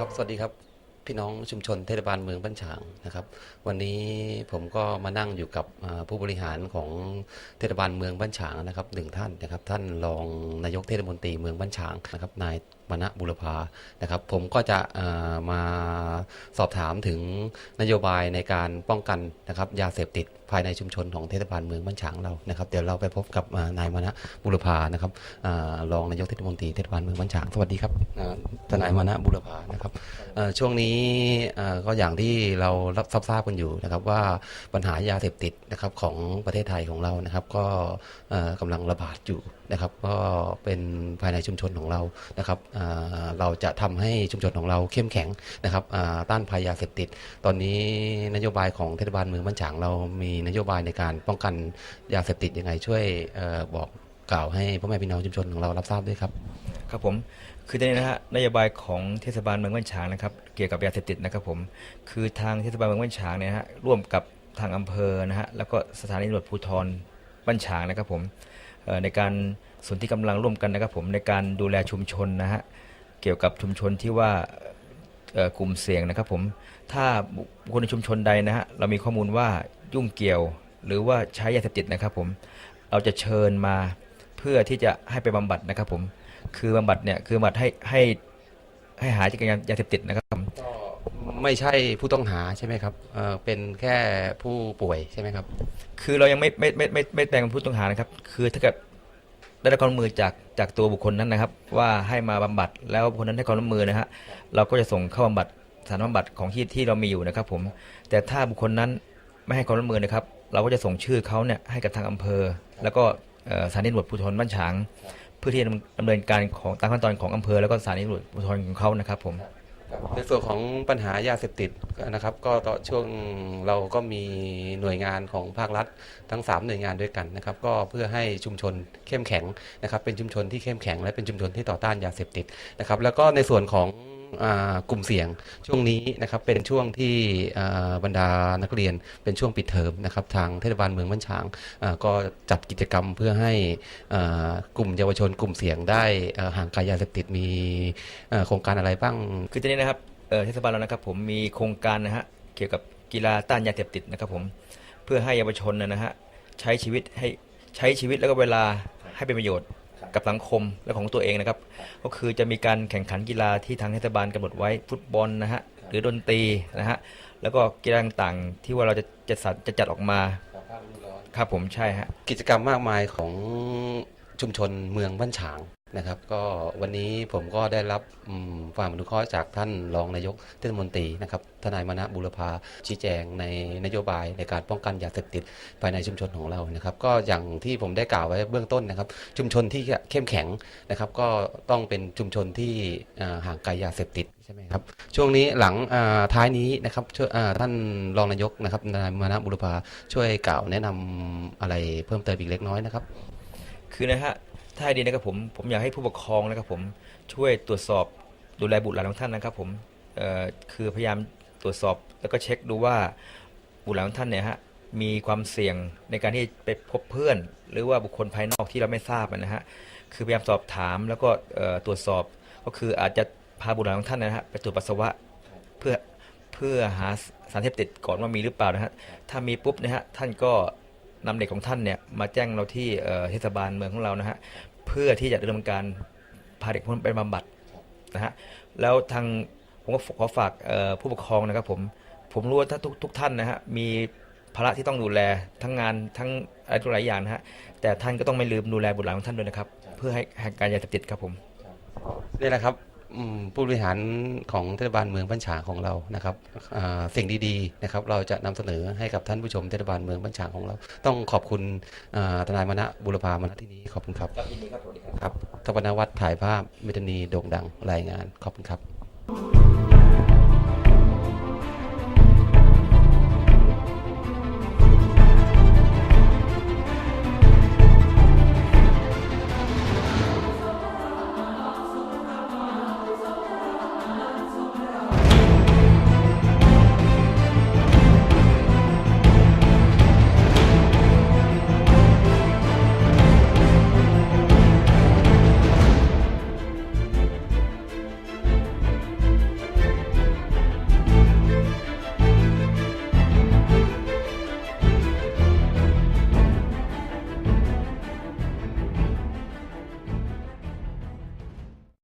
ครับ สวัสดีครับ พี่น้องชุมชนเทศบาลเมืองบ้านฉางนะครับ วันนี้ผมก็มานั่งอยู่กับผู้บริหารของเทศบาลเมืองบ้านฉางนะครับหนึ่งท่านนะครับ ท่านรองนายกเทศมนตรีเมืองบ้านฉางนะครับนายมณะบุรพานะครับ ผมก็จะมาสอบถามถึงนโยบายในการป้องกันนะครับยาเสพติดภายในชุมชนของเทศบาลเมืองบ้านฉางเรานะครับเดี๋ยวเราไปพบกับนายมณะบุรพานะครับรองนายกเทศมนตรีเทศบาลเมืองบ้านฉางสวัสดีครับทนายมณะบุรพานะครับช่วงนี้ก็อย่างที่เรารับทราบกันอยู่นะครับว่าปัญหายาเสพติดนะครับของประเทศไทยของเรานะครับ ก็เอ่อกำลังระบาดอยู่นะครับก็เป็นภายในชุมชนของเรานะครับเราจะทำให้ชุมชนของเราเข้มแข็งนะครับต้านภัยยาเสพติด ตอนนี้นโยบายของเทศบาลเมืองบ้านฉางเรามีนโยบายในการป้องกันยาเสพติดยังไงช่วยอบอกกล่าวให้พ่อแม่พี่น้องชุมชนของเรารับทราบด้วยครับครับผมคือตอนนี้นะฮะนโยบายของเทศบาลเมืองบ้านฉางนะครับเกี่ยวกับยาเสพติดนะครับผมคือทางเทศบาลเมืองบ้านฉางเนี่ยฮะร่วมกับทางอำเภอนะฮะแล้วก็สถานีตำรวจภูธรบ้านฉางนะครับผม ในการส่วนที่กำลังร่วมกันนะครับผมในการดูแลชุมชนนะฮะเกี่ยวกับชุมชนที่ว่ากลุ่มเสี่ยงนะครับผมถ้าคคลในชุมชนใดนะฮะเรามีข้อมูลว่ายุ่งเกี่ยว หรือว่าใช้ยาเสพติดนะครับผมเราจะเชิญมาเพื่อที่จะให้ไปบำบัดนะครับผมคือบำบัดเนี่ยคือบำบัดให้ให้ให้หายจากยาเสพติดนะครับ ไม่ใช่ผู้ต้องหาใช่ไหมครับเอ่อเป็นแค่ผู้ป่วยใช่ไหมครับ คือเรายังไม่ไม่ไม่ไม่ไม่แปลงเป็นผู้ต้องหานะครับ คือถ้าเกิดได้รับความร่วมมือจากจากตัวบุคคลนั้นนะครับ ว่าให้มาบำบัดแล้วบุคคลนั้นให้ความร่วมมือนะฮะเราก็จะส่งเข้าบำบัดสถานบำบัดของที่ที่เรามีอยู่นะครับ ผม แต่ถ้าบุคคลนั้นไม่ให้ความร่วมมือนะครับ เราก็จะส่งชื่อเขาเนี่ยให้กับทางอำเภอ แล้วก็เอ่อสถานีตำรวจภูธรบ้านฉาง เพื่อที่จะดำเนินการของตามขั้นตอนของอำเภอแล้วก็สถานีตำรวจภูธรของเขานะครับ ผม ในส่วนของปัญหายาเสพติดนะครับ ก็ตอช่วงเราก็มีหน่วยงานของภาครัฐทั้ง 3 หน่วยงานด้วยกันนะครับ ก็เพื่อให้ชุมชนเข้มแข็งนะครับ เป็นชุมชนที่เข้มแข็ง และเป็นชุมชนที่ต่อต้านยาเสพติดนะครับ แล้วก็ในส่วนของ กลุ่มเสี่ยง ช่วงนี้นะครับเป็นช่วงที่บรรดานักเรียนเป็นช่วงปิดเทอมนะครับทางเทศบาลเมืองบ้านฉางก็จัดกิจกรรมเพื่อให้กลุ่มเยาวชนกลุ่มเสี่ยงได้ห่างไกลยาเสพติดมีโครงการอะไรบ้าง คือตอนนี้นะครับเทศบาลเรานะครับผมมีโครงการนะฮะเกี่ยวกับกีฬาต้านยาเสพติดนะครับผมเพื่อให้เยาวชนนะฮะใช้ชีวิตให้ใช้ชีวิตแล้วก็เวลาให้เป็นประโยชน์ กับสังคมและของตัวเองนะครับ ก็คือจะมีการแข่งขันกีฬาที่ทางเทศบาลกำหนดไว้ฟุตบอลนะฮะหรือดนตรีนะฮะแล้วก็กีฬาต่างๆที่ว่าเราจะจะจัดจะจัดออกมาครับผมใช่ฮะกิจกรรมมากมายของชุมชนเมืองบ้านฉาง นะครับ ก็วันนี้ผมก็ได้รับความอนุเคราะห์จากท่านรองนายกเทศมนตรีนะครับทนายมณะบุรพาชี้แจงในนโยบายในการป้องกันยาเสพติดภายในชุมชนของเรานะครับ ก็อย่างที่ผมได้กล่าวไว้เบื้องต้นนะครับ ชุมชนที่เข้มแข็งนะครับ ก็ต้องเป็นชุมชนที่ห่างไกลยาเสพติดใช่ไหมครับช่วงนี้หลังท้ายนี้นะครับท่านรองนายกนะครับนายมณะบุรพาช่วยกล่าวแนะนำอะไรเพิ่มเติมอีกเล็กน้อยนะครับ คือนะฮะ ถ้าให้ดีนะครับผมผมอยากให้ผู้ปกครองนะครับผมช่วยตรวจสอบดูแลบุตรหลานของท่านนะครับผมคือพยายามตรวจสอบแล้วก็เช็คดูว่าบุตรหลานของท่านเนี่ยฮะมีความเสี่ยงในการที่ไปพบเพื่อน หรือว่าบุคคลภายนอกที่เราไม่ทราบนะฮะคือพยายามสอบถามแล้วก็ตรวจสอบก็คืออาจจะพาบุตรหลานของท่านนะฮะไปตรวจปัสสาวะเพื่อเพื่อหาสารเสพติดก่อนว่ามีหรือเปล่านะฮะถ้ามีปุ๊บนะฮะท่านก็ นำเด็กของท่านเนี่ยมาแจ้งเราที่เทศบาลเมืองของเรานะฮะเพื่อที่จะดำเนินการพาเด็กพวกนั้นไปบำบัดนะฮะแล้วทางผมก็ขอฝากผู้ปกครองนะครับผมผมรู้ว่าถ้าทุกทุกท่านนะฮะมีภาระที่ต้องดูแลทั้งงานทั้งอะไรทุกหลายอย่างนะฮะแต่ท่านก็ต้องไม่ลืมดูแลบุตรหลานของท่านด้วยนะครับ เพื่อให้ห่างการยาเสพติดครับผมนี่แหละครับ ผู้บริหารของเทศบาลเมืองบ้านฉางของเรานะครับอ่าสิ่งดีๆนะครับเราจะนำเสนอให้กับท่านผู้ชมเทศบาลเมืองบ้านฉางของเรา ต้องขอบคุณอ่าทนายมณะบุรพามณที่นี้ขอบคุณครับครับยินดีครับสวัสดีครับครับทวรรณวัฒน์ถ่ายภาพเมตานีโด่งดังรายงานขอบคุณครับ